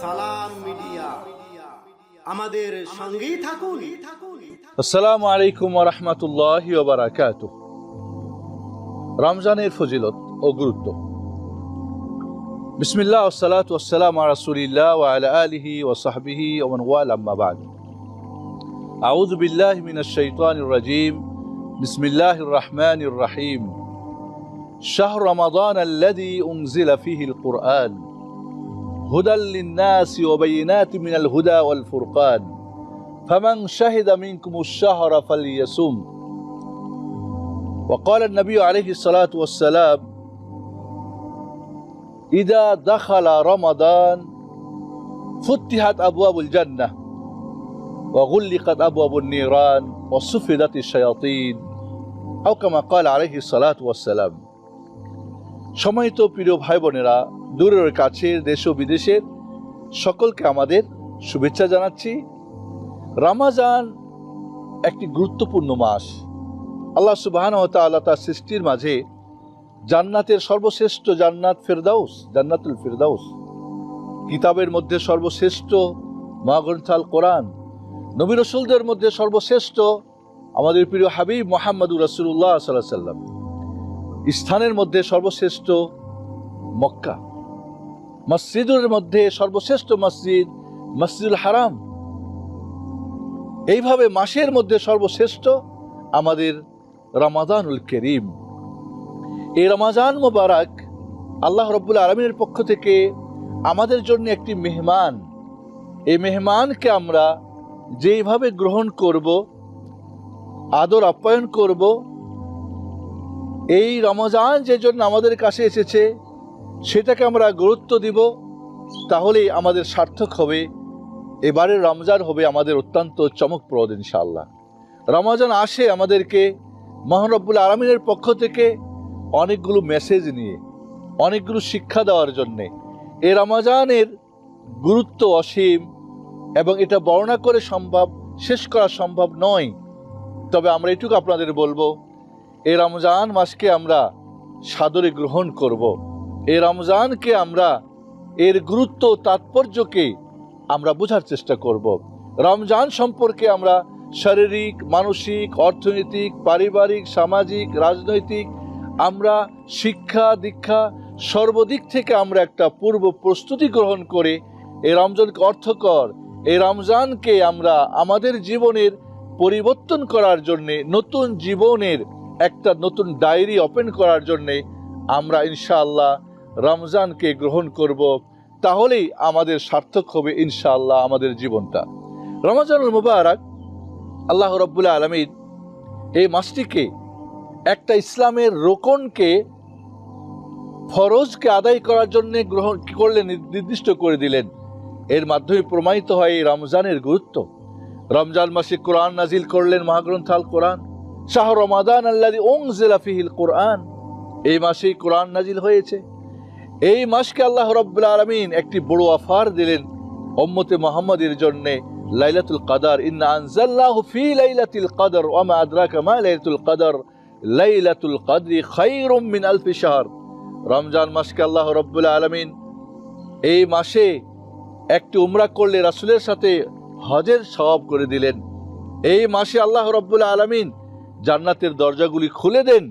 সালাম মিডিয়া। আমাদের সঙ্গেই থাকুন। আসসালামু আলাইকুম রহমতুল্লাহ বারাকাত রমজানের ফজিলত ও গুরুত্ব। বিসমিল্লাহ সালাত ওসালাম রাসুলিল্লাহ ওয়াল আলিহি ওসাহবিহি ওমন ওয়াল আম্মাবাদ আউদ বিল্লাহ মিনাশ শাইতানির রাজিম। بسم الله الرحمن الرحيم شهر رمضان الذي أنزل فيه القرآن هدى للناس وبينات من الهدى والفرقان فمن شهد منكم الشهر فليصم وقال النبي عليه الصلاة والسلام إذا دخل رمضان فتحت أبواب الجنة وغلقت أبواب النيران وصفدت الشياطين আউকামা কাল আলহি সালাত ওয়াসালাম সময়ত প্রিয় ভাই বোনেরা দূরের কাছের দেশ ও বিদেশের সকলকে আমাদের শুভেচ্ছা জানাচ্ছি। রামাজান একটি গুরুত্বপূর্ণ মাস। আল্লাহ সুবাহান তাল্লাহ তার সৃষ্টির মাঝে জান্নাতের সর্বশ্রেষ্ঠ জান্নাত ফেরদাউস, জান্নাতুল ফেরদাউস, কিতাবের মধ্যে সর্বশ্রেষ্ঠ, মা কোরআন, নবী রসুলদের মধ্যে সর্বশ্রেষ্ঠ আমাদের প্রিয় হাবিব মোহাম্মদুর রসুল্লাহ সাল্লাহ সাল্লাম স্থানের মধ্যে সর্বশ্রেষ্ঠ মক্কা, মসজিদের মধ্যে সর্বশ্রেষ্ঠ মসজিদ, মসজিদুল হারাম। এইভাবে মাসের মধ্যে সর্বশ্রেষ্ঠ আমাদের রমাদানুল করিম। এই রমাজান মোবারক আল্লাহ রব্বুল আলমীর পক্ষ থেকে আমাদের জন্য একটি মেহমান। এই মেহমানকে আমরা যেইভাবে গ্রহণ করব আদর আপ্যায়ন করব। এই রমজান যে জন্য আমাদের কাছে এসেছে, সেটাকে আমরা গুরুত্ব দিব, তাহলেই আমাদের সার্থক হবে। এবারের রমজান হবে আমাদের অত্যন্ত চমকপ্রদ ইনশাল্লাহ রমজান আসে আমাদেরকে মহানব্বুল আলমিনের পক্ষ থেকে অনেকগুলো মেসেজ নিয়ে, অনেকগুলো শিক্ষা দেওয়ার জন্যে। এ রমজানের গুরুত্ব অসীম এবং এটা বর্ণনা করে সম্ভব, শেষ করা সম্ভব নয়। তবে আমরা এটুকু আপনাদের বলব এই রমজান মাসকে আমরা সাদরে গ্রহণ করব। এই রমজানকে আমরা, এর গুরুত্ব তাৎপর্যকে আমরা বোঝার চেষ্টা করব। রমজান সম্পর্কে আমরা শারীরিক, মানসিক, অর্থনৈতিক, পারিবারিক, সামাজিক, রাজনৈতিক, আমরা শিক্ষা, দীক্ষা সর্বদিক থেকে আমরা একটা পূর্ব প্রস্তুতি গ্রহণ করে এই রমজানকে অর্থকর এই রমজানকে আমরা আমাদের জীবনের পরিবর্তন করার জন্যে, নতুন জীবনের একটা নতুন ডায়েরি ওপেন করার জন্যে আমরা ইনশাআল্লাহ রমজানকে গ্রহণ করব। তাহলেই আমাদের সার্থক হবে ইনশাআল্লাহ আমাদের জীবনটা। রমজানুল মুবারক, আল্লাহ রব্বুল্লাহ আলমিন এই মাসটিকে একটা ইসলামের রোকনকে ফরজকে আদায় করার জন্য গ্রহণ করলে নির্দিষ্ট করে দিলেন। এর মাধ্যমে প্রমাণিত হয় এই রমজানের গুরুত্ব। রমজান মাসে কোরআন নাজিল করলেন মহাগ্রন্থাল কোরআন। শাহ রমাদান আল্লাহ ওংজেলা ফিহিল কোরআন। এই মাসেই কোরআন নাজিল হয়েছে। এই মাসকে আল্লাহ রব্বুল আলমিন একটি বড় অফার দিলেন অম্মতে মোহাম্মদের জন্যে, লাইলাতুল কাদার। ইন্না আনজাল্লাহু ফি লাইলাতুল কদর ওয়া মা আদরাকা মা লাইলাতুল কদর। লাইলাতুল কদরি খায়রুম মিন আলফি শাহর। রমজান মাসকে আল্লাহ রব্বুল আলমিন এই মাসে একটি উমরা করলে রাসুলের সাথে হজের সওয়াব করে দিলেন। এই মাসে আল্লাহ রব্বুল আলমিন জান্নাতের দরজাগুলি খুলে দেন,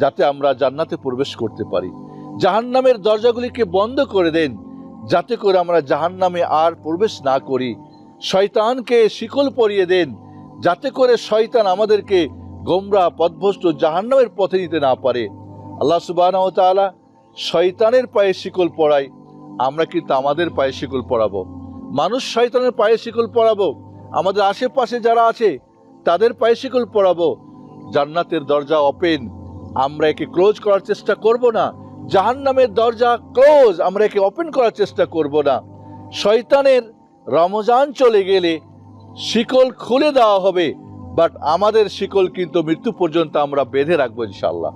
যাতে আমরা জান্নাতে প্রবেশ করতে পারি। জাহান্নামের দরজাগুলিকে বন্ধ করে দেন, যাতে করে আমরা জাহান্নামে আর প্রবেশ না করি। শয়তানকে শিকল পরিয়ে দেন, যাতে করে শয়তান আমাদেরকে গোমরা পদভস্ত জাহান্নামের পথে নিতে না পারে। আল্লাহ সুবাহ শয়তানের পায়ে শিকল পড়াই আমরা কিন্তু আমাদের পায়ে শিকল পড়াবো মানুষ শয়তানের পায়ে শিকল পড়াবো আমাদের আশেপাশে যারা আছে, তাদের পায়ে শিকল পড়াবো জান্নাতের দরজা ওপেন আমরা একে ক্লোজ করার চেষ্টা করব না। জাহান্নামের দরজা ক্লোজ আমরা একে ওপেন করার চেষ্টা করব না। শয়তানের রমজান চলে গেলে শিকল খুলে দেওয়া হবে। বাট আমাদের শিকল কিন্তু মৃত্যু পর্যন্ত আমরা বেঁধে রাখব ইনশাল্লাহ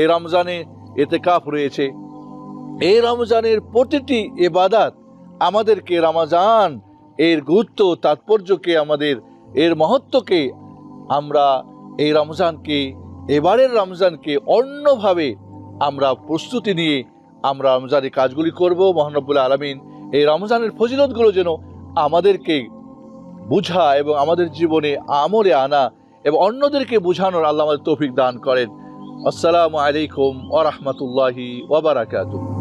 এই রমজানে এতে কাপ রয়েছে। এই রমজানের প্রতিটি এবাদাত আমাদেরকে রমজান, এর গুরুত্ব, তাৎপর্যকে, আমাদের, এর মহত্বকে আমরা এই রমজানকে, এবারের রমজানকে অন্যভাবে আমরা প্রস্তুতি নিয়ে আমরা রমজানের কাজগুলি করব। মহানব্বুল আলমিন এই রমজানের ফজিলতগুলো যেন আমাদেরকে বুঝা এবং আমাদের জীবনে আমলে আনা এবং অন্যদেরকে বোঝানোর আল্লাহ আমাদের তৌফিক দান করেন। আসসালামু আলাইকুম ওরহমতুল্লাহি ওবরাকাতুহ